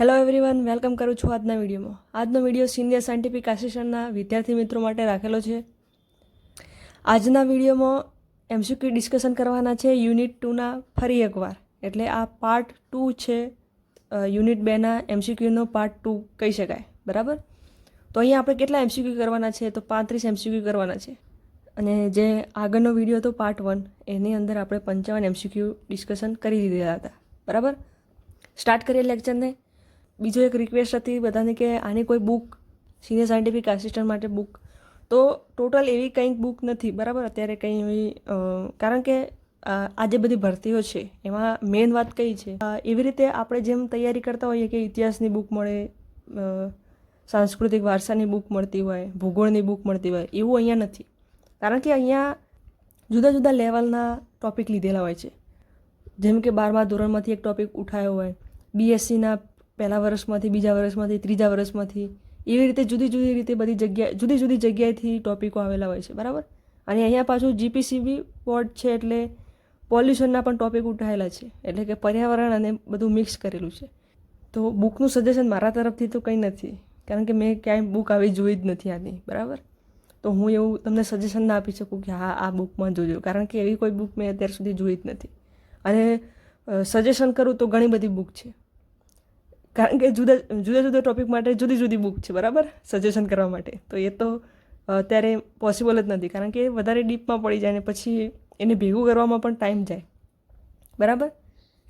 Hello everyone welcome કરું છું આજના વિડીયોમાં. આજનો વીડિયો સિનિયર સાયન્ટિફિક આસિસ્ટન્ટના વિદ્યાર્થી મિત્રો માટે રાખેલો છે. આજના વિડીયોમાં એમસીક્યુ ડિસ્કશન કરવાના છે યુનિટ ટુના ફરી એકવાર. એટલે આ પાર્ટ ટુ છે યુનિટ બેના એમસીક્યુનો પાર્ટ ટુ કહી શકાય. બરાબર? તો અહીંયા આપણે કેટલા એમસીક્યુ કરવાના છે તો પાંત્રીસ એમસીક્યુ કરવાના છે. અને જે આગળનો વીડિયો હતો પાર્ટ વન એની અંદર આપણે પંચાવન એમસીક્યુ ડિસ્કશન કરી દીધેલા હતા. બરાબર? સ્ટાર્ટ કરીએ લેક્ચરને બીજો એક રિક્વેસ્ટ હતી બધાને કે આની કોઈ બુક સિનિયર સાયન્ટિફિક આસિસ્ટન્ટ માટે બુક તો ટોટલ એવી કંઈક બુક નથી, બરાબર? અત્યારે કંઈ એવી કારણ કે આ જે બધી ભરતીઓ છે, એમાં મેઇન વાત કઈ છે? એવી રીતે આપણે જેમ તૈયારી કરતા હોઈએ કે ઇતિહાસની બુક મળે સાંસ્કૃતિક વારસાની બુક મળતી હોય, ભૂગોળની બુક મળતી હોય, એવું અહીંયા નથી. કારણ કે અહીંયા જુદા જુદા લેવલના ટોપિક લીધેલા હોય છે. જેમ કે બારમા ધોરણમાંથી એક ટોપિક ઉઠાયો હોય બીએસસીના પહેલા વર્ષમાંથી, બીજા વર્ષમાંથી, ત્રીજા વર્ષમાંથી, એવી રીતે જુદી જુદી રીતે બધી જગ્યાએ, જુદી જુદી જગ્યાએથી ટોપિકો આવેલા હોય છે, બરાબર? અને અહીંયા પાછું જીપીસીબી બોર્ડ છે એટલે પોલ્યુશનના પણ ટોપિક ઉઠાયેલા છે, એટલે કે પર્યાવરણ અને બધું મિક્સ કરેલું છે. તો બુકનું સજેશન મારા તરફથી તો કંઈ નથી, કારણ કે મેં ક્યાંય બુક આવી જોઈ જ નથી આની, બરાબર? તો હું એવું તમને સજેશન ના આપી શકું કે હા, આ બુકમાં જોજો, કારણ કે એવી કોઈ બુક મેં અત્યાર સુધી જોઈ જ નથી. અને સજેશન કરું તો ઘણી બધી બુક છે. કારણ કે જુદા જુદા જુદા ટોપિક માટે જુદી જુદી બુક છે, બરાબર? સજેશન કરવા માટે. તો એ તો અત્યારે પોસિબલ જ નથી. કારણ કે વધારે ડીપમાં પડી જાય ને પછી એને ભેગું કરવામાં પણ ટાઈમ જાય. બરાબર?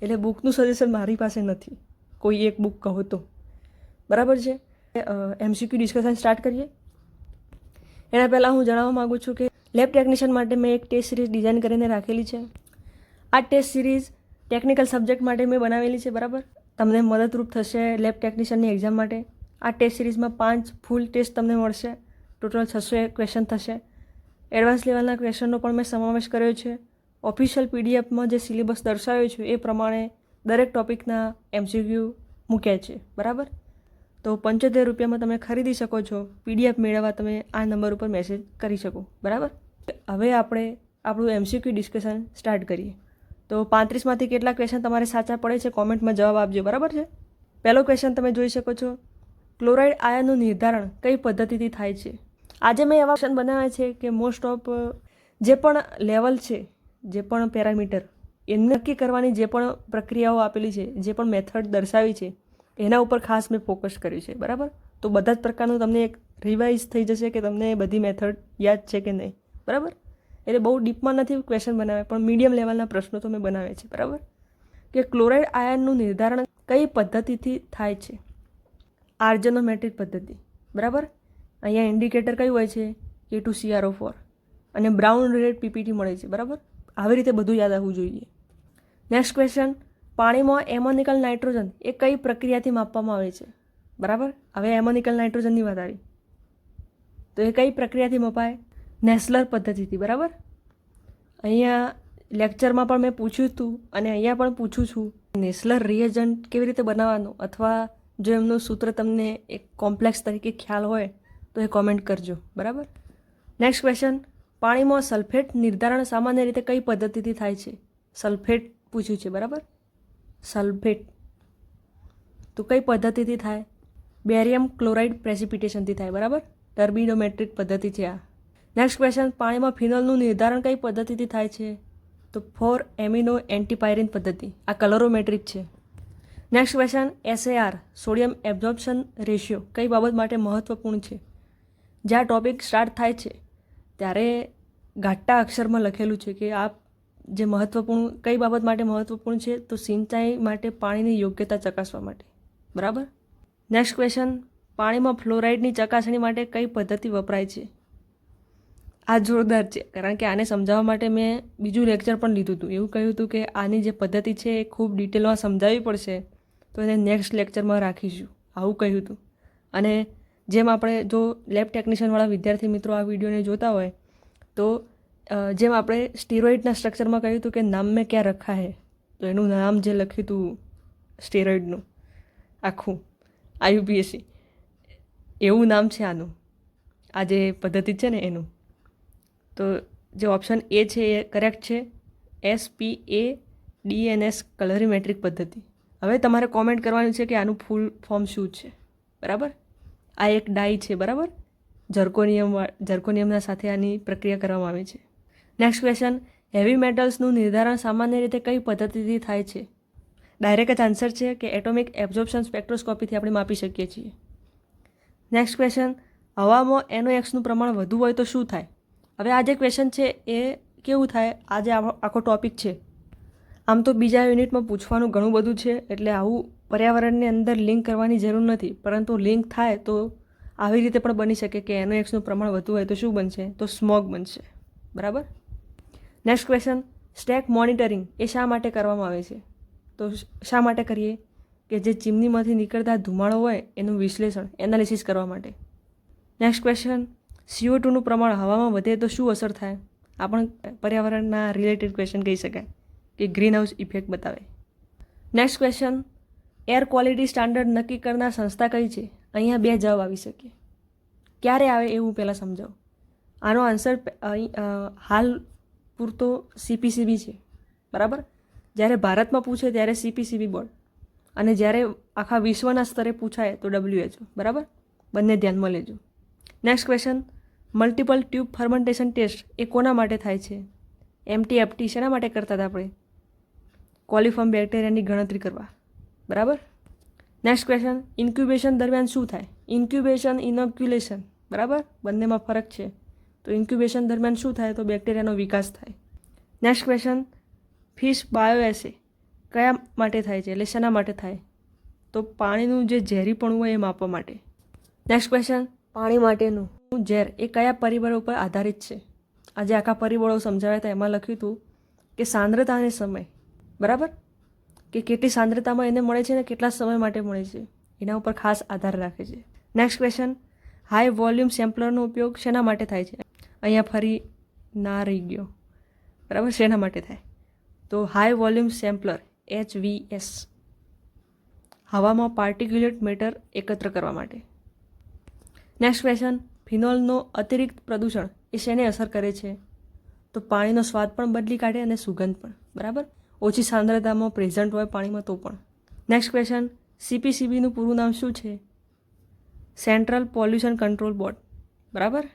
એટલે બુકનું સજેશન મારી પાસે નથી. કોઈ એક બુક કહો તો. બરાબર છે? એમસીક્યુ ડિસ્કશન સ્ટાર્ટ કરીએ. એના પહેલાં હું જણાવવા માગું છું કે લેબ ટેકનિશિયન માટે મેં એક ટેસ્ટ સિરીઝ ડિઝાઇન કરીને રાખેલી છે. આ ટેસ્ટ સિરીઝ ટેકનિકલ સબ્જેક્ટ માટે મેં બનાવેલી છે, બરાબર? તમને મદદરૂપ થશે લેબ ટેકનિશિયનની એક્ઝામ માટે. આ ટેસ્ટ સિરીઝમાં પાંચ ફૂલ ટેસ્ટ તમને મળશે. ટોટલ છસો એક ક્વેશ્ચન થશે. એડવાન્સ લેવલના ક્વેશ્ચનનો પણ મેં સમાવેશ કર્યો છે. ઓફિશિયલ પીડીએફમાં જે સિલેબસ દર્શાવ્યો છે એ પ્રમાણે દરેક ટોપિકના એમસીક્યુ મૂક્યા છે. બરાબર? તો પંચોતેર રૂપિયામાં તમે ખરીદી શકો છો. પીડીએફ મેળવવા તમે આ નંબર ઉપર મેસેજ કરી શકો. બરાબર? હવે આપણે આપણું એમસીક્યુ ડિસ્કશન સ્ટાર્ટ કરીએ. તો પાંત્રીસમાંથી કેટલા ક્વેશ્ચન તમારે સાચા પડે છે કોમેન્ટમાં જવાબ આપજો, બરાબર છે? પહેલો ક્વેશ્ચન તમે જોઈ શકો છો. ક્લોરાઇડ આયનનું નિર્ધારણ કઈ પદ્ધતિથી થાય છે? આજે મેં એવા ક્વેશ્ચન બનાવ્યા છે કે મોસ્ટ ઓફ જે પણ લેવલ છે, જે પણ પેરામીટર એને નક્કી કરવાની જે પણ પ્રક્રિયાઓ આપેલી છે, જે પણ મેથડ દર્શાવી છે, એના ઉપર ખાસ મેં ફોકસ કર્યું છે, બરાબર? તો બધા જ પ્રકારનું તમને એક રિવાઇઝ થઈ જશે કે તમને બધી મેથડ યાદ છે કે નહીં, બરાબર? એટલે બહુ ડીપમાં નથી ક્વેશ્ચન બનાવ્યા, પણ મીડિયમ લેવલના પ્રશ્નો તો મેં બનાવ્યા છે, બરાબર? કે ક્લોરાઇડ આયનનું નિર્ધારણ કઈ પદ્ધતિથી થાય છે? આર્જનોમેટ્રિક પદ્ધતિ, બરાબર? અહીંયા ઇન્ડિકેટર કયું હોય છે? કે ટુ સીઆરઓ ફોર અને બ્રાઉન રેડ પીપીટી મળે છે, બરાબર? આવી રીતે બધું યાદ આવવું જોઈએ. નેક્સ્ટ ક્વેશ્ચન પાણીમાં એમોનિકલ નાઇટ્રોજન એ કઈ પ્રક્રિયાથી માપવામાં આવે છે? બરાબર? હવે એમોનિકલ નાઇટ્રોજનની વાત આવી. તો એ કઈ પ્રક્રિયાથી મપાય? નેસ્લર પદ્ધતિથી, બરાબર? અહીંયા લેક્ચરમાં પણ મેં પૂછ્યું હતું અને અહીંયા પણ પૂછું છું. નેસ્લર રિએજન્ટ કેવી રીતે બનાવવાનું? અથવા જો એમનું સૂત્ર તમને એક કોમ્પ્લેક્સ તરીકે ખ્યાલ હોય, તો એ કોમેન્ટ કરજો, બરાબર? Next question. પાણીમાં સલ્ફેટ નિર્ધારણ સામાન્ય રીતે કઈ પદ્ધતિથી થાય છે? સલ્ફેટ પૂછ્યું છે, બરાબર? સલ્ફેટ. તો કઈ પદ્ધતિથી થાય? બેરિયમ ક્લોરાઇડ પ્રેસિપિટેશનથી થાય, બરાબર? ટર્બિડોમેટ્રિક પદ્ધતિ છે આ. નેક્સ્ટ ક્વેશ્ચન પાણીમાં ફિનોલનું નિર્ધારણ કઈ પદ્ધતિથી થાય છે? તો ફોર એમિનો એન્ટીપાયરિન પદ્ધતિ. આ કલરોમેટ્રિક છે. Next question SAR sodium absorption ratio કઈ બાબત માટે મહત્વપૂર્ણ છે? જ્યાં ટોપિક સ્ટાર્ટ થાય છે, ત્યારે ઘાટા અક્ષરમાં લખેલું છે કે આ જે મહત્વપૂર્ણ, કઈ બાબત માટે મહત્વપૂર્ણ છે, તો સિંચાઈ માટે પાણીની યોગ્યતા ચકાસવા માટે. બરાબર? નેક્સ્ટ ક્વેશ્ચન પાણીમાં ફ્લોરાઇડની ચકાસણી માટે કઈ પદ્ધતિ વપરાય છે? આ જોરદાર છે. કારણ કે આને સમજાવવા માટે મેં બીજું લેક્ચર પણ લીધું હતું. એવું કહ્યું હતું કે આની જે પદ્ધતિ છે એ ખૂબ ડિટેલમાં સમજાવવી પડશે. તો એને નેક્સ્ટ લેક્ચરમાં રાખીશું. આવું કહ્યું હતું. અને જેમ આપણે જો લેબ ટેકનિશિયનવાળા વિદ્યાર્થી મિત્રો આ વિડીયોને જોતા હોય, તો જેમ આપણે સ્ટીરોઇડના સ્ટ્રક્ચરમાં કહ્યું હતું કે નામ મેં ક્યાં રખા હે? તો એનું નામ જે લખ્યું હતું સ્ટીરોઇડનું આખું આયુપીએસસી એવું નામ છે આનું. આ જે પદ્ધતિ છે ને એનું. તો જે ઓપ્શન એ છે એ કરેક્ટ છે. S P A DNS colorimetric પદ્ધતિ. હવે તમારે કોમેન્ટ કરવાનું છે કે આનું ફૂલ ફોર્મ શું છે. બરાબર? આ એક ડાઈ છે, બરાબર? જર્કોનિયમ જર્કોનિયમના સાથે આની પ્રક્રિયા કરવામાં આવે છે. નેક્સ્ટ ક્વેશ્ચન હેવી મેટલ્સનું નિર્ધારણ સામાન્ય રીતે કઈ પદ્ધતિથી થાય છે? ડાયરેક્ટ જ આન્સર છે કે એટોમિક એબ્ઝોર્પ્શન સ્પેક્ટ્રોસ્કોપીથી આપણે માપી શકીએ છીએ. નેક્સ્ટ ક્વેશ્ચન હવામાં એનો એક્સનું પ્રમાણ વધુ હોય તો શું થાય? હવે આ જે ક્વેશ્ચન છે એ કેવું થાય? આ જે આખો ટોપિક છે. આમ તો બીજા યુનિટમાં પૂછવાનું ઘણું બધું છે, એટલે આવું પર્યાવરણની અંદર લિંક કરવાની જરૂર નથી. પરંતુ લિંક થાય તો આવી રીતે પણ બની શકે કે એનો એક્સનું પ્રમાણ વધુ હોય તો શું બનશે? તો સ્મોગ બનશે. બરાબર? નેક્સ્ટ ક્વેશ્ચન સ્ટેક મોનિટરિંગ એ શા માટે કરવામાં આવે છે? તો શા માટે કરીએ? કે જે ચીમનીમાંથી નીકળતા ધુમાડો હોય એનું વિશ્લેષણ એનાલિસિસ કરવા માટે. નેક્સ્ટ ક્વેશ્ચન સીઓ ટુનું પ્રમાણ હવામાં વધે તો શું અસર થાય? આ પણ પર્યાવરણના રિલેટેડ ક્વેશ્ચન કહી શકાય કે ગ્રીન હાઉસ ઇફેક્ટ બતાવે. Next question air quality standard નક્કી કરનાર સંસ્થા કઈ છે? અહીંયા બે જવાબ આવી શકે. ક્યારે આવે એ હું પહેલાં સમજાવું. આનો આન્સર હાલ પૂરતો સીપીસીબી છે. બરાબર? જ્યારે ભારતમાં પૂછે ત્યારે સીપીસીબી બોર્ડ. અને જ્યારે આખા વિશ્વના સ્તરે પૂછાય તો ડબ્લ્યુએચઓ બરાબર? બંને ધ્યાનમાં લેજો. Next question multiple tube fermentation test એ કોના માટે થાય છે? એમટી એફટી શેના માટે કરતા હતા આપણે? કોલિફોર્મ બેક્ટેરિયાની ગણતરી કરવા. બરાબર? નેક્સ્ટ ક્વેશ્ચન ઇન્ક્યુબેશન દરમિયાન શું થાય? ઇન્ક્યુબેશન ઇનોક્યુલેશન બરાબર? બંનેમાં ફરક છે. તો ઇન્ક્યુબેશન દરમિયાન શું થાય? તો બેક્ટેરિયાનો વિકાસ થાય. નેક્સ્ટ ક્વેશ્ચન ફિશ બાયોએસે કયા માટે થાય છે? એટલે શેના માટે થાય? તો પાણીનું જે ઝેરીપણું હોય એ માપવા માટે. નેક્સ્ટ ક્વેશ્ચન પાણી માટેનું. ઝેર એ કયા પરિબળો ઉપર આધારિત છે? આજે આખા પરિબળો સમજાવ્યા હતા એમાં લખ્યું હતું કે સાંદ્રતા અને સમય. બરાબર? કે કેટલી સાંદ્રતામાં એને મળે છે અને કેટલા સમય માટે મળે છે? એના ઉપર ખાસ આધાર રાખે છે. નેક્સ્ટ ક્વેશ્ચન હાઈ વોલ્યુમ સેમ્પલરનો ઉપયોગ શેના માટે થાય છે? અહીંયા ફરી ના રહી ગયો. બરાબર? શેના માટે થાય? તો high volume sampler H V S હવામાં પાર્ટિક્યુલેટ મેટર એકત્ર કરવા માટે. નેક્સ્ટ ક્વેશ્ચન ફિનોલનો અતિરિક્ત પ્રદૂષણ એ શેને અસર કરે છે? તો પાણીનો સ્વાદ પણ બદલી કાઢે અને સુગંધ પણ. બરાબર? ઓછી સાંદ્રતામાં પ્રેઝન્ટ હોય પાણીમાં તો પણ. નેક્સ્ટ ક્વેશ્ચન સીપીસીબીનું પૂરું નામ શું છે? સેન્ટ્રલ પોલ્યુશન કંટ્રોલ બોર્ડ બરાબર?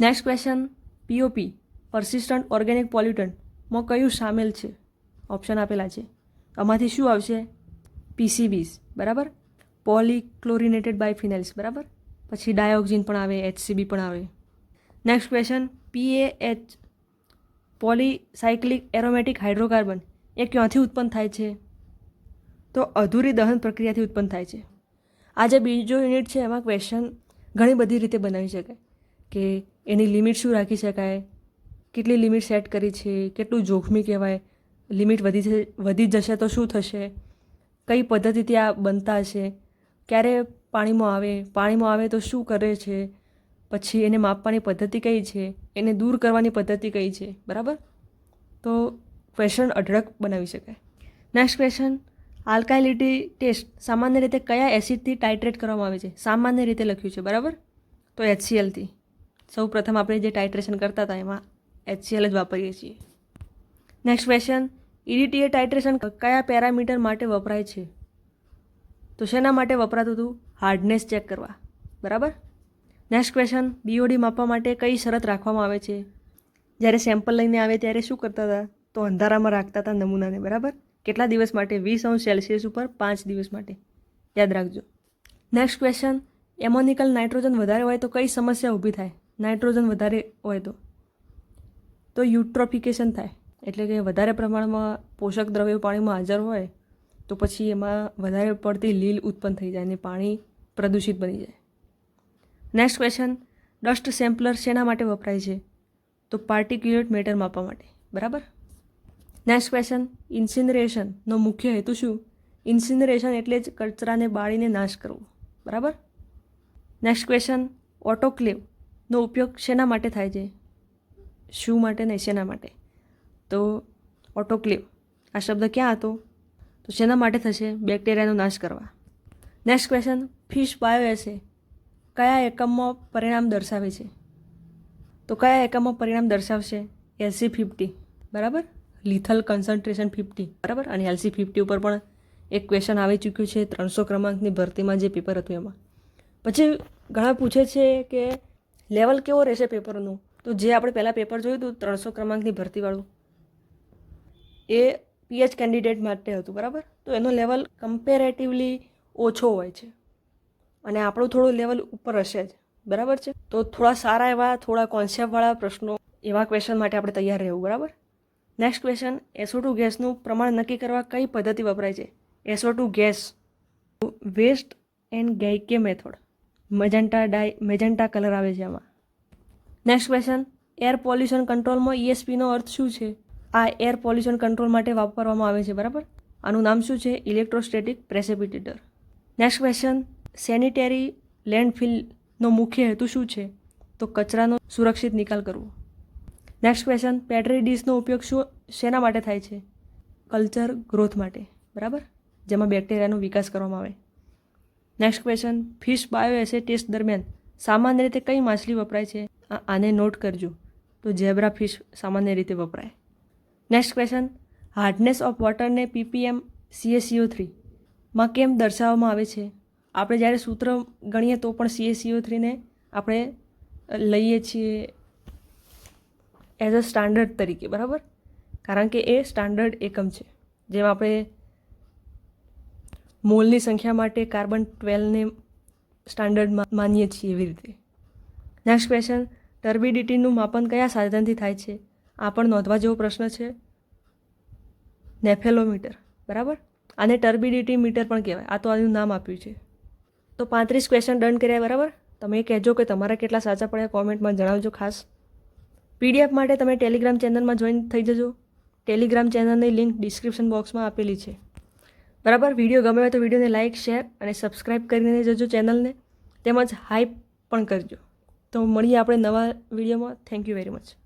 Next question POP persistent organic પોલ્યુટન્ટમાં કયું સામેલ છે? ઓપ્શન આપેલા છે. આમાંથી શું આવશે? પીસીબીસ બરાબર? પોલીક્લોરિનેટેડ બાયફિનાઇલ્સ બરાબર? પછી ડાયોક્સિન પણ આવે એચસીબી પણ આવે. Next question PAH polycyclic aromatic hydrocarbon એ ક્યાંથી ઉત્પન્ન થાય છે? તો અધૂરી દહન પ્રક્રિયાથી ઉત્પન્ન થાય છે. આ જે બીજો યુનિટ છે, એમાં ક્વેશ્ચન ઘણી બધી રીતે બનાવી શકાય. કે એની લિમિટ શું રાખી શકાય? કેટલી લિમિટ સેટ કરી છે? કેટલું જોખમી કહેવાય? લિમિટ વધી જશે વધી જશે તો શું થશે? કઈ પદ્ધતિથી આ બનતા હશે? ક્યારે પાણીમાં આવે પાણીમાં આવે તો શું કરે છે? પછી એને માપવાની પદ્ધતિ કઈ છે? એને દૂર કરવાની પદ્ધતિ કઈ છે? બરાબર? તો ક્વેશ્ચન અઢળક બનાવી શકાય. નેક્સ્ટ ક્વેશ્ચન આલ્કાઇલિટી ટેસ્ટ સામાન્ય રીતે કયા એસિડથી ટાઇટ્રેટ કરવામાં આવે છે? સામાન્ય રીતે લખ્યું છે, બરાબર? તો એચસીએલથી સૌ પ્રથમ આપણે જે ટાઇટ્રેશન કરતા હતા એમાં એચસીએલ જ વાપરીએ છીએ. નેક્સ્ટ ક્વેશ્ચન ઇડીટીએ ટાઇટ્રેશન કયા પેરામીટર માટે વપરાય છે? તો શેના માટે વપરાતું હતું? હાર્ડનેસ ચેક કરવા. બરાબર? નેક્સ્ટ ક્વેશ્ચન બીઓડી માપવા માટે કઈ શરત રાખવામાં આવે છે? જ્યારે સેમ્પલ લઈને આવે ત્યારે શું કરતા હતા? તો અંધારામાં રાખતા હતા નમૂનાને. બરાબર? કેટલા દિવસ માટે? વીસ અંશ સેલ્સિયસ ઉપર પાંચ દિવસ માટે. યાદ રાખજો. નેક્સ્ટ ક્વેશ્ચન એમોનિકલ નાઇટ્રોજન વધારે હોય તો કઈ સમસ્યા ઊભી થાય? નાઇટ્રોજન વધારે હોય તો? તો યુટ્રોફિકેશન થાય. એટલે કે વધારે પ્રમાણમાં પોષક દ્રવ્યો પાણીમાં હાજર હોય તો પછી એમાં વધારે પડતી લીલ ઉત્પન્ન થઈ જાય અને પાણી પ્રદૂષિત બની જાય. નેક્સ્ટ ક્વેશ્ચન ડસ્ટ સેમ્પલર શેના માટે વપરાય છે? તો પાર્ટિક્યુલેટ મેટર માપવા માટે, બરાબર? નેક્સ્ટ ક્વેશ્ચન ઇન્સિનરેશનનો મુખ્ય હેતુ શું? ઇન્સિનરેશન એટલે જ કચરાને બાળીને નાશ કરવો, બરાબર? નેક્સ્ટ ક્વેશ્ચન ઓટોક્લેવનો ઉપયોગ શેના માટે થાય છે? શું માટે નહીં, શેના માટે? તો ઓટોક્લેવ આ શબ્દ ક્યાં હતો? તો શેના માટે થશે? બેક્ટેરિયાનો નાશ કરવા. નેક્સ્ટ ક્વેશ્ચન ફિશ બાયોએસે કયા એકમમાં પરિણામ દર્શાવે છે? તો કયા એકમમાં પરિણામ દર્શાવશે? એલસી ફિફ્ટી બરાબર? લિથલ કન્સન્ટ્રેશન ફિફ્ટી બરાબર? અને એલસી ફિફ્ટી ઉપર પણ એક ક્વેશ્ચન આવી ચૂક્યું છે, ત્રણસો ક્રમાંકની ભરતીમાં જે પેપર હતું એમાં. પછી ઘણા પૂછે છે કે લેવલ કેવો રહેશે પેપરનું તો જે આપણે પહેલાં પેપર જોયું હતું, ત્રણસો ક્રમાંકની ભરતીવાળું. એ પીએચ કેન્ડિડેટ માટે હતું, બરાબર? તો એનો લેવલ કમ્પેરેટિવલી ઓછો હોય છે. અને આપણું થોડું લેવલ ઉપર હશે જ, બરાબર છે? તો થોડા સારા એવા, થોડા કોન્સેપ્ટવાળા પ્રશ્નો એવા ક્વેશ્ચન માટે આપણે તૈયાર રહેવું, બરાબર? નેક્સ્ટ ક્વેશ્ચન એસો ટુ ગેસનું પ્રમાણ નક્કી કરવા કઈ પદ્ધતિ વપરાય છે? SO two gas West and Gaeke method magenta dye magenta colour આવે છે આમાં. નેક્સ્ટ ક્વેશ્ચન એર પોલ્યુશન કંટ્રોલમાં ઈએસપીનો અર્થ શું છે? આ એર પોલ્યુશન કંટ્રોલ માટે વાપરવામાં આવે છે, બરાબર? આનું નામ શું છે? Electrostatic precipitator. Next question sanitary લેન્ડફિલનો મુખ્ય હેતુ શું છે? તો કચરાનો સુરક્ષિત નિકાલ કરવો. નેક્સ્ટ ક્વેશ્ચન પેટ્રી ડીશનો ઉપયોગ શું શેના માટે થાય છે? કલ્ચર ગ્રોથ માટે, બરાબર? જેમાં બેક્ટેરિયાનો વિકાસ કરવામાં આવે. Next question fish bio assay test દરમિયાન સામાન્ય રીતે કઈ માછલી વપરાય છે? આને નોટ કરજો. તો ઝેબ્રા ફિશ સામાન્ય રીતે વપરાય. નેક્સ્ટ ક્વેશ્ચન હાર્ડનેસ ઓફ વોટરને પીપીએમ સીએસીઓ થ્રી માં કેમ દર્શાવવામાં આવે છે? આપણે જ્યારે સૂત્ર ગણીએ તો પણ સીએસીઓ થ્રીને આપણે લઈએ છીએ એઝ અ સ્ટાન્ડર્ડ તરીકે, બરાબર? કારણ કે એ સ્ટાન્ડર્ડ એકમ છે. જેમ આપણે મોલની સંખ્યા માટે કાર્બન ટ્વેલ્વને સ્ટાન્ડર્ડ માનીએ છીએ એવી રીતે. નેક્સ્ટ ક્વેશ્ચન ટર્બિડિટીનું માપન કયા સાધનથી થાય છે? આ પણ નોંધવા જેવો પ્રશ્ન છે. નેફેલોમીટર, બરાબર? આને ટર્બિડિટી મીટર પણ કહેવાય. આ તો આનું નામ આપ્યું છે. તો પાંત્રીસ ક્વેશ્ચન ડન કર્યા, બરાબર? તમે કહેજો કે તમારા કેટલા સાચા પડ્યા કોમેન્ટમાં જણાવજો ખાસ. પીડીએફ માટે તમે ટેલિગ્રામ ચેનલમાં જોઈન થઈ જજો. ટેલિગ્રામ ચેનલની લિંક ડિસ્ક્રિપ્શન બોક્સમાં આપેલી છે. બરાબર? વીડિયો ગમે હોય તો વિડીયોને લાઇક શેર અને સબસ્ક્રાઈબ કરીને જજો ચેનલને. તેમજ હાઈપ પણ કરજો. તો મળીએ આપણે નવા વિડીયોમાં. Thank you very much.